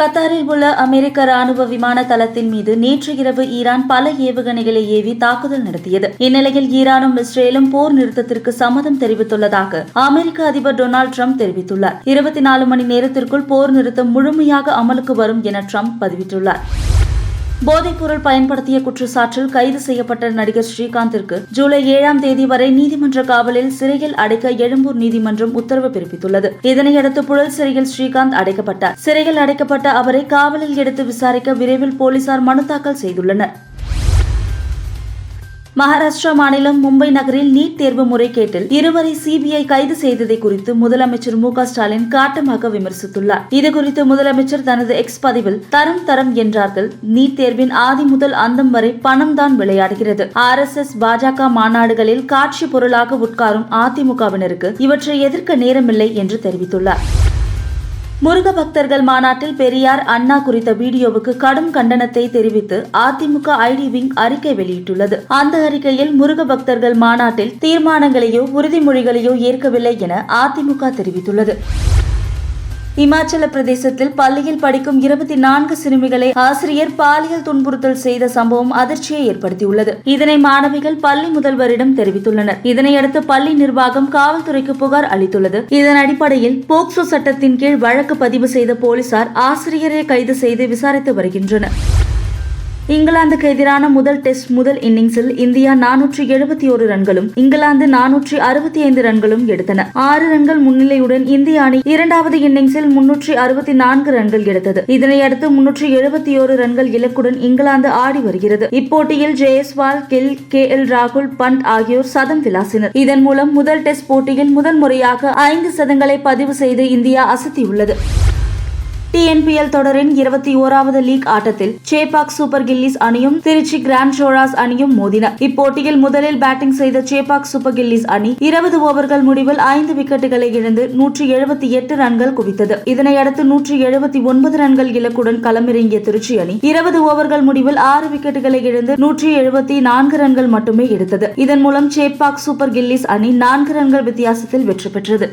கத்தாரில் உள்ள அமெரிக்க ராணுவ விமான தளத்தின் மீது நேற்று இரவு ஈரான் பல ஏவுகணைகளை ஏவி தாக்குதல் நடத்தியது. இந்நிலையில் ஈரானும் இஸ்ரேலும் போர் நிறுத்தத்திற்கு சம்மதம் தெரிவித்துள்ளதாக அமெரிக்க அதிபர் டொனால்டு ட்ரம்ப் தெரிவித்துள்ளார். இருபத்தி நாலு மணி நேரத்திற்குள் போர் நிறுத்தம் முழுமையாக அமலுக்கு வரும் என ட்ரம்ப் பதிவிட்டுள்ளார். போதைப்பொருள் பயன்படுத்திய குற்றச்சாட்டில் கைது செய்யப்பட்ட நடிகர் ஸ்ரீகாந்திற்கு ஜூலை ஏழாம் தேதி வரை நீதிமன்ற காவலில் சிறையில் அடைக்க எழும்பூர் நீதிமன்றம் உத்தரவு பிறப்பித்துள்ளது. இதனையடுத்து புழல் சிறையில் ஸ்ரீகாந்த் அடைக்கப்பட்டார். சிறையில் அடைக்கப்பட்ட அவரை காவலில் எடுத்து விசாரிக்க விரைவில் போலீசார் மனு தாக்கல் செய்துள்ளனர். மகாராஷ்டிரா மாநிலம் மும்பை நகரில் நீட் தேர்வு முறைகேட்டில் இருவரை சிபிஐ கைது செய்ததை குறித்து முதலமைச்சர் மு ஸ்டாலின் காட்டமாக விமர்சித்துள்ளார். இதுகுறித்து முதலமைச்சர் தனது எக்ஸ் பதிவில் தரம் தரம் என்றார்கள். நீட் தேர்வின் ஆதி முதல் அந்தம் வரை பணம் தான் விளையாடுகிறது. ஆர் எஸ் எஸ் பாஜக மாநாடுகளில் காட்சி பொருளாக உட்காரும் அதிமுகவினருக்கு இவற்றை எதிர்க்க நேரமில்லை என்று தெரிவித்துள்ளார். முருக பக்தர்கள் மாநாட்டில் பெரியார் அண்ணா குறித்த வீடியோவுக்கு கடும் கண்டனத்தை தெரிவித்து அதிமுக ஐடி விங் அறிக்கை வெளியிட்டுள்ளது. அந்த அறிக்கையில் முருக பக்தர்கள் மாநாட்டில் தீர்மானங்களையோ உறுதிமொழிகளையோ ஏற்கவில்லை என அதிமுக தெரிவித்துள்ளது. இமாச்சல பிரதேசத்தில் பள்ளியில் படிக்கும் இருபத்தி நான்கு சிறுமிகளை ஆசிரியர் பாலியல் துன்புறுத்தல் செய்த சம்பவம் அதிர்ச்சியை ஏற்படுத்தியுள்ளது. இதனை மாணவிகள் பள்ளி முதல்வரிடம் தெரிவித்துள்ளனர். இதனையடுத்து பள்ளி நிர்வாகம் காவல்துறைக்கு புகார் அளித்துள்ளது. இதன் அடிப்படையில் போக்சோ சட்டத்தின் கீழ் வழக்கு பதிவு செய்த போலீசார் ஆசிரியரை கைது செய்து விசாரித்து வருகின்றனர். இங்கிலாந்துக்கு எதிரான முதல் டெஸ்ட் முதல் இன்னிங்ஸில் இந்தியா நானூற்றி எழுபத்தி ஒரு ரன்களும் இங்கிலாந்து நானூற்றி அறுபத்தி ஐந்து ரன்களும் எடுத்தன. ஆறு ரன்கள் முன்னிலையுடன் இந்திய அணி இரண்டாவது இன்னிங்ஸில் முன்னூற்றி அறுபத்தி நான்கு ரன்கள் எடுத்தது. இதனையடுத்து முன்னூற்றி எழுபத்தி ஓரு ரன்கள் இலக்குடன் இங்கிலாந்து ஆடி வருகிறது. இப்போட்டியில் ஜெயஸ்வால் கில் கே எல் ராகுல் பண்ட் ஆகியோர் சதம் விளாசினர். இதன் மூலம் முதல் டெஸ்ட் போட்டியில் முதன் முறையாக ஐந்து சதங்களை பதிவு செய்து இந்தியா அசத்தியுள்ளது. டிஎன்பிஎல் தொடரின் இருபத்தி ஓராவது லீக் ஆட்டத்தில் சேபாக் சூப்பர் கில்லிஸ் அணியும் திருச்சி கிராண்ட் ஷோராஸ் அணியும் மோதின இப்போட்டியில் முதலில் பேட்டிங் செய்த சேபாக் சூப்பர் கில்லிஸ் அணி இருபது ஓவர்கள் முடிவில் ஐந்து விக்கெட்டுகளை இழந்து நூற்றி எழுபத்தி எட்டு ரன்கள் குவித்தது. இதனையடுத்து நூற்றி எழுபத்தி ஒன்பது ரன்கள் இலக்குடன் களமிறங்கிய திருச்சி அணி இருபது ஓவர்கள் முடிவில் ஆறு விக்கெட்டுகளை இழந்து நூற்றி எழுபத்தி நான்கு ரன்கள் மட்டுமே எடுத்தது. இதன் மூலம் சேப்பாக் சூப்பர் கில்லிஸ் அணி நான்கு ரன்கள் வித்தியாசத்தில் வெற்றி பெற்றது.